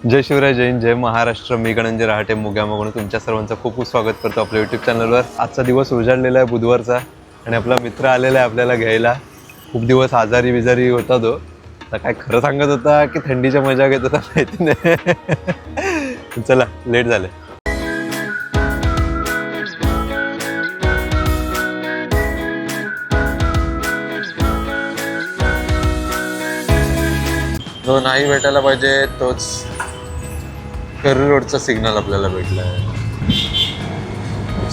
जय शिवराय जैन जय महाराष्ट्र. मी गणंजय रहाटे मुग्यामागून तुमच्या सर्वांचं खूप खूप स्वागत करतो आपल्या यूट्यूब चॅनलवर आजचा दिवस उजाडलेला आहे बुधवारचा आणि आपला मित्र आलेला आहे आपल्याला घ्यायला. खूप दिवस आजारी बिजारी होता तो. तर काय खरं सांगत होता की थंडीच्या मजा घेत होता माहिती नाही. चला लेट झाले. जो नाही भेटायला पाहिजे तोच करी रोडचा सिग्नल आपल्याला भेटला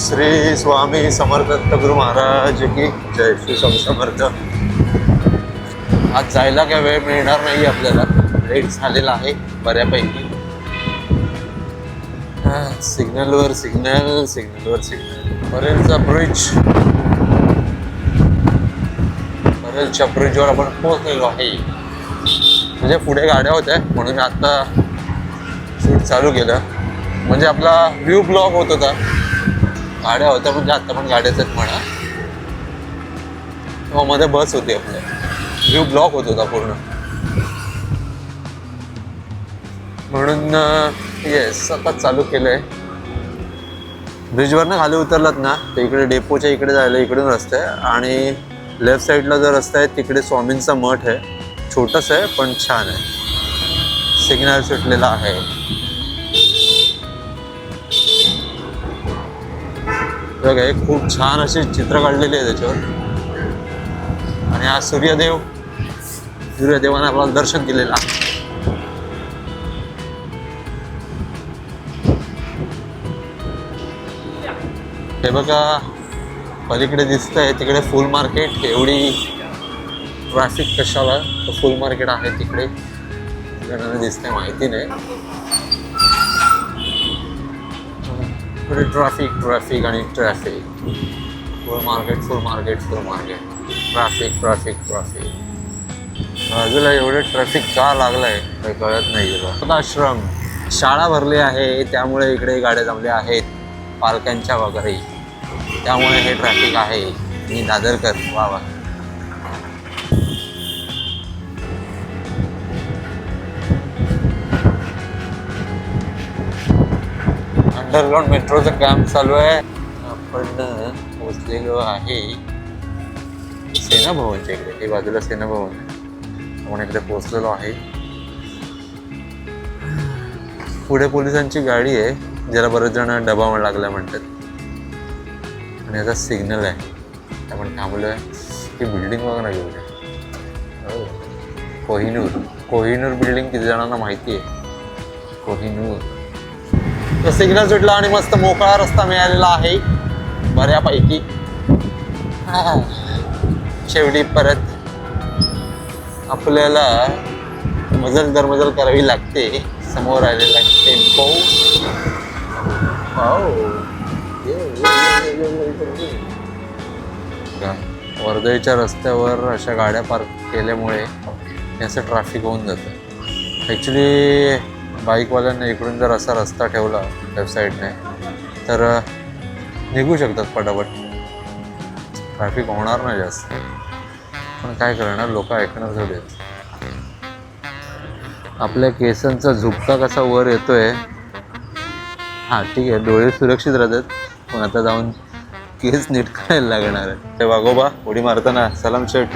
श्री स्वामी समर्थ गुरु महाराज की जय श्री स्वामी समर्थ. आज जायला काय वेळ मिळणार नाही आपल्याला. लेट झालेला आहे बऱ्यापैकी. सिग्नलवर सिग्नल सिग्नलवर सिग्नल परेलचा ब्रिज बरेलच्या ब्रिजवर आपण पोहोचलेलो आहे. म्हणजे पुढे गाड्या होत्या म्हणून आता चालू केलं. म्हणजे आपला व्ह्यू ब्लॉक होत होता. गाड्या होत्या म्हणजे आता पण गाड्याच आहेत म्हणा. तेव्हा मध्ये बस होती आपल्या व्ह्यू ब्लॉक होत होता पूर्ण. म्हणून येस आता चालू केलंय. ब्रिजवरनं खाली उतरलात ना तर इकडे डेपोच्या इकडे जायला इकडून रस्ता आहे. आणि लेफ्ट साईडला जो रस्ता आहे तिकडे स्वामींचा मठ आहे. छोटस आहे पण छान आहे. सिग्नल सुटलेला आहे. पुस्तक आहे खूप छान अशी चित्र काढलेली आहे त्याच्यावर. आणि हा सूर्यदेव सूर्यदेवाने आपल्याला दर्शन दिलेला हे बघा पलीकडे दिसतंय तिकडे फुल मार्केट एवढी ट्रॅफिक कशाला? फुल मार्केट आहे तिकडे. जणांना दिसतंय माहिती नाही. पुढे ट्रॅफिक ट्रॅफिक आणि traffic full market full market full market traffic traffic traffic बाजूला एवढं ट्रॅफिक का लागलंय काही कळत नाही गेलं आश्रम शाळा भरली आहे त्यामुळे इकडे गाड्या जमल्या आहेत पालकांच्या वगैरे। त्यामुळे हे ट्रॅफिक आहे मी दादरकर वा वा अंडरग्राउंड मेट्रोचं काम चालू आहे. आपण पोचलेलो आहे. सेना भवनच्या इकडे हे बाजूला सेना भवन आहे. आपण इकडे पोचलेलो आहे. पुढे पोलिसांची गाडी आहे. ज्याला बरेच जण डबा लागला म्हणतात. आणि याचा सिग्नल आहे. आपण थांबलोय. ती बिल्डिंग बघा ना घेऊया हो. कोहिनूर. कोहिनूर बिल्डिंग किती जणांना माहिती आहे? कोहिनूर. तर सिग्नल सुटला आणि मस्त मोकळा रस्ता मिळालेला आहे. बऱ्यापैकी. शेवटी परत आपल्याला मजल दरमजल करावी लागते. समोर आलेला टेम्पो. वर्धेच्या रस्त्यावर अशा गाड्या पार्क केल्यामुळे असं ट्रॅफिक होऊन जातं. ॲक्च्युली बाईकवाल्यांना इकडून जर असा रस्ता ठेवला वेबसाईटने तर निघू शकतात पटापट. ट्रॅफिक होणार नाही जास्त. पण काय करणार लोक ऐकणार थोडी आहेत. आपल्या केसांचा झुपका कसा वर येतोय हां ठीक आहे डोळे सुरक्षित राहतात पण आता जाऊन केस नीट करायला लागणार आहे ते वागोबा उडी मारताना. सलाम शेट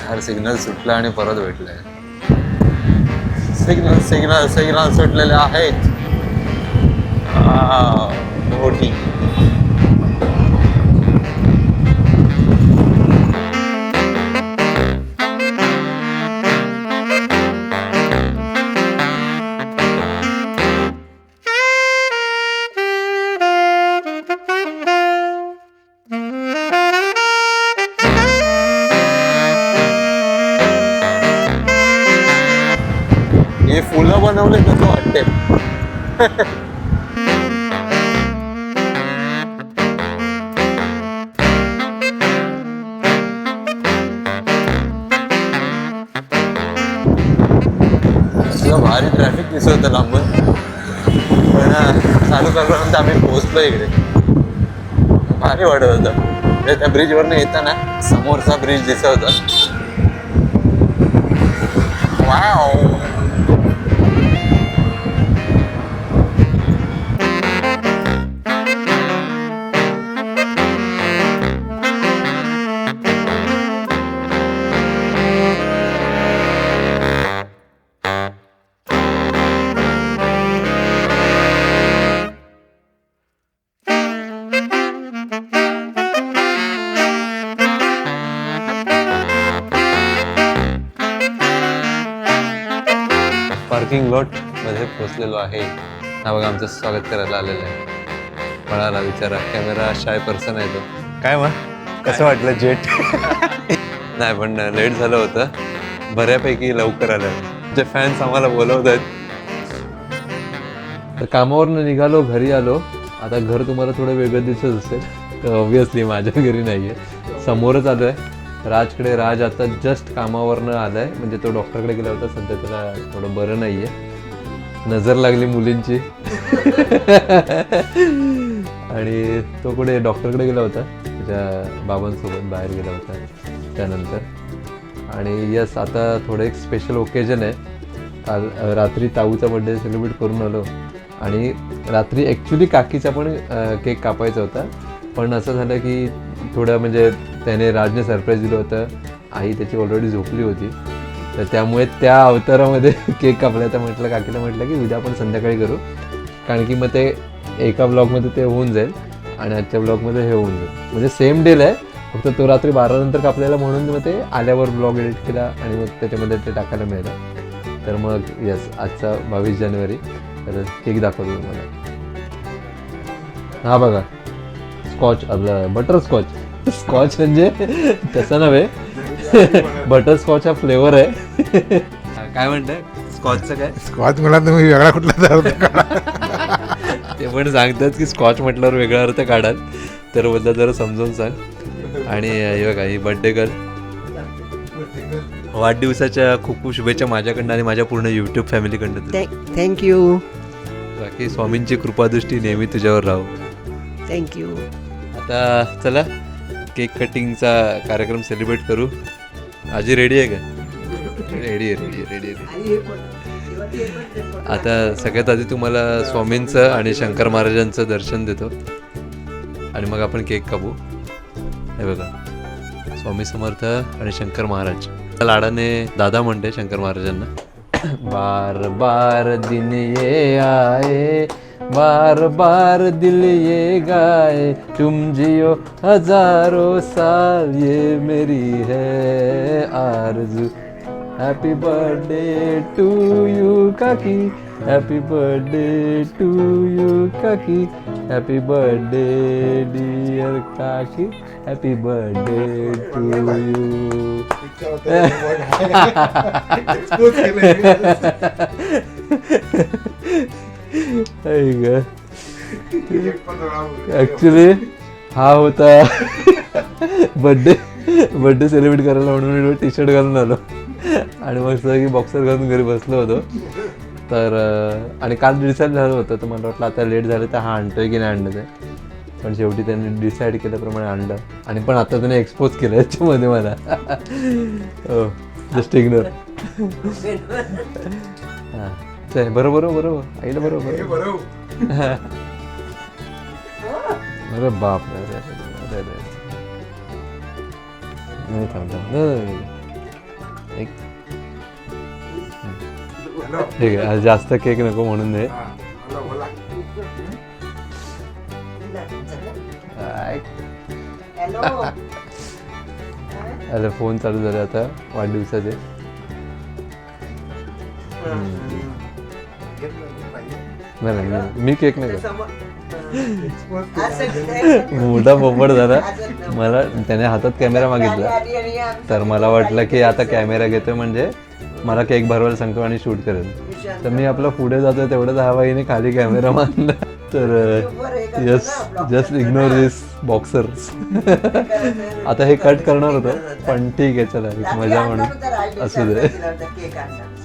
यार सिग्नल सुटला आणि परत भेटलाय. सिग्नल सिग्नल सिग्नल सुटलेले आहेत. आ, हे फुलं बनवले कसं वाटते भारी ट्रॅफिक दिसत होतं लांबून. पण चालू करल्यानंतर आम्ही पोहोचलो इकडे. भारी वाटत होतं. म्हणजे त्या ब्रिजवरनं येताना समोरचा ब्रिज दिसत होता. वाव पार्किंग लॉटमध्ये पोहोचलेलो आहे. हा बघा आमचं स्वागत करायला आलेलं आहे. पळाला विचारा. कॅमेरा शाय पर्सन आहे तो. काय मग? कसं वाटलं जेट नाही पण लेट झालं होतं. बऱ्यापैकी लवकर आलं. जे फॅन्स आम्हाला बोलवत आहेत. तर कामावरनं निघालो घरी आलो. आता घर तुम्हाला थोडं वेगळं दिसत असेल. तर ऑब्विसली माझ्या घरी नाही आहे समोरच आलो आहे राजकडे राज आता जस्ट कामावरनं आलाय. म्हणजे तो डॉक्टरकडे गेला होता सध्या त्याला थोडं बरं नाही आहे नजर लागली मुलींची. आणि तो कुठे डॉक्टरकडे गेला होता. त्याच्या बाबांसोबत बाहेर गेला होता त्यानंतर. आणि यस आता थोडं एक स्पेशल ओकेजन आहे. काल रात्री ताऊचा बड्डे सेलिब्रेट करून आलो. आणि रात्री ॲक्च्युली काकीचा पण केक कापायचा होता. पण असं झालं की थोडं म्हणजे त्याने राजने सरप्राईज दिलं होतं. आई त्याची ऑलरेडी झोपली होती. तर त्यामुळे त्या अवतारामध्ये केक कापला तर म्हटलं काकीला म्हटलं की उद्या आपण संध्याकाळी करू. कारण की मग ते एका ब्लॉगमध्ये ते होऊन जाईल आणि आजच्या ब्लॉगमध्ये हे होऊन जाईल. म्हणजे सेम डेल आहे. फक्त तो रात्री बारा नंतर कापलेला म्हणून मग ते आल्यावर ब्लॉग एडिट केला आणि मग त्याच्यामध्ये ते टाकायला मिळालं. तर मग यस आजचा बावीस जानेवारी. तर केक दाखवतो तुम्हाला. हा बघा. स्कॉच आपलं बटर स्कॉच स्कॉच म्हणजे तसं नव्हे. बटर स्कॉच हा फ्लेवर आहे. काय म्हणताय स्कॉचचं काय? स्कॉच मला तुम्ही वेगळा कुठला अर्थ काढा. ते पण सांगतात की स्कॉच म्हटल्यावर वेगळा अर्थ काढाल. तर बोलता जरा समजावून सांग. आणि हे बघा ही बर्थडे गर्ल वाढदिवसाच्या खूप खूप शुभेच्छा माझ्याकडनं आणि माझ्या पूर्ण यूट्यूब फॅमिलीकडनं थँक्यू बाकी स्वामींची कृपादृष्टी नेहमी तुझ्यावर राहू. थँक्यू आता चला केक कटिंगचा कार्यक्रम सेलिब्रेट करू. आजी रेडी आहे का? रेडी आहे रेडी आहे रेडी आहे. आता सगळ्यात आधी तुम्हाला स्वामींचं आणि शंकर महाराजांचं दर्शन देतो. आणि मग आपण केक कापू हे बघा. स्वामी समर्थ आणि शंकर महाराज. लाडाने दादा म्हणते शंकर महाराजांना. बार बार दिन ये आए बार बार दिल ये गाए तुम जियो हज़ारों साल ये मेरी है आरज़ू। हैप्पी बर्थडे टू यू काकी। हैप्पी बर्थडे टू यू काकी। हैप्पी बर्थडे डियर काकी। Happy birthday to you actually हा होता बर्थडे बर्थडे सेलिब्रेट करायला म्हणून टी शर्ट घालून आलो. आणि मस्त की बॉक्सर घालून घरी बसलो होतो. तर आणि काल डिसाईड झालं होतं तर मला वाटलं आता लेट झालं तर हा आणतोय की नाही आणलं ते पण शेवटी त्यांनी डिसाईड केल्याप्रमाणे आणलं. आणि पण आता त्याने एक्सपोज केलं याच्यामध्ये मला. जस्ट इग्नोर हां. चल बरोबर बरोबर. आईला बरोबर. अरे बाप रे अरे अरे अरे अरे. नाही थांब थांब. नाही, नाही, नाही. एक. हम्म. ठीक आहे आज जास्त केक नको म्हणून दे. आय. हॅलो. अरे फोन चालू झाले आता. वाढदिवसाचे. नाही, नाही मी केक नाही खात. मोठा पोपट झाला. मला त्याने हातात कॅमेरा मागितला. तर मला वाटलं की आता कॅमेरा घेतोय म्हणजे मला केक भरवायला सांगतो आणि शूट करेल. तर मी आपला पुढे जातोय तेवढंच हा बाईने खाली कॅमेरा मारला. तर yes just ignore this boxers आता हे कट करणार होतं पण ठीक आहे चला एक मजा म्हणून असू दे.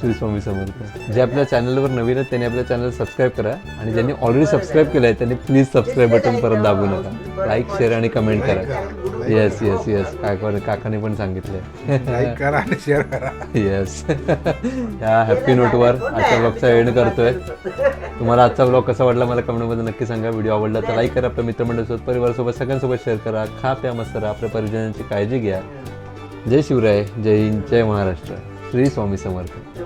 श्री स्वामी समर्थ. जे आपल्या चॅनलवर नवीन आहेत त्यांनी आपल्या चॅनल सबस्क्राईब करा आणि ज्यांनी ऑलरेडी सबस्क्राईब केलं आहे त्यांनी प्लीज सबस्क्राईब बटन परत दाबू नका. लाईक शेअर आणि कमेंट करा. येस येस येस काका काकाने पण सांगितलंय लाईक करा आणि शेअर करा. येस या हॅपी नोटवर आजच्या ब्लॉगचा एंड करतोय. तुम्हाला आजचा ब्लॉग कसा वाटला मला कमेंटमध्ये नक्की सांगा. व्हिडिओ आवडला तर लाईक करा आपल्या मित्रमंडळसोबत परिवारासोबत सगळ्यांसोबत शेअर करा. खा प्या मस्त राहा. आपल्या परिजनांची काळजी घ्या. जय शिवराय जय हिंद जय महाराष्ट्र. श्री स्वामी समर्थ.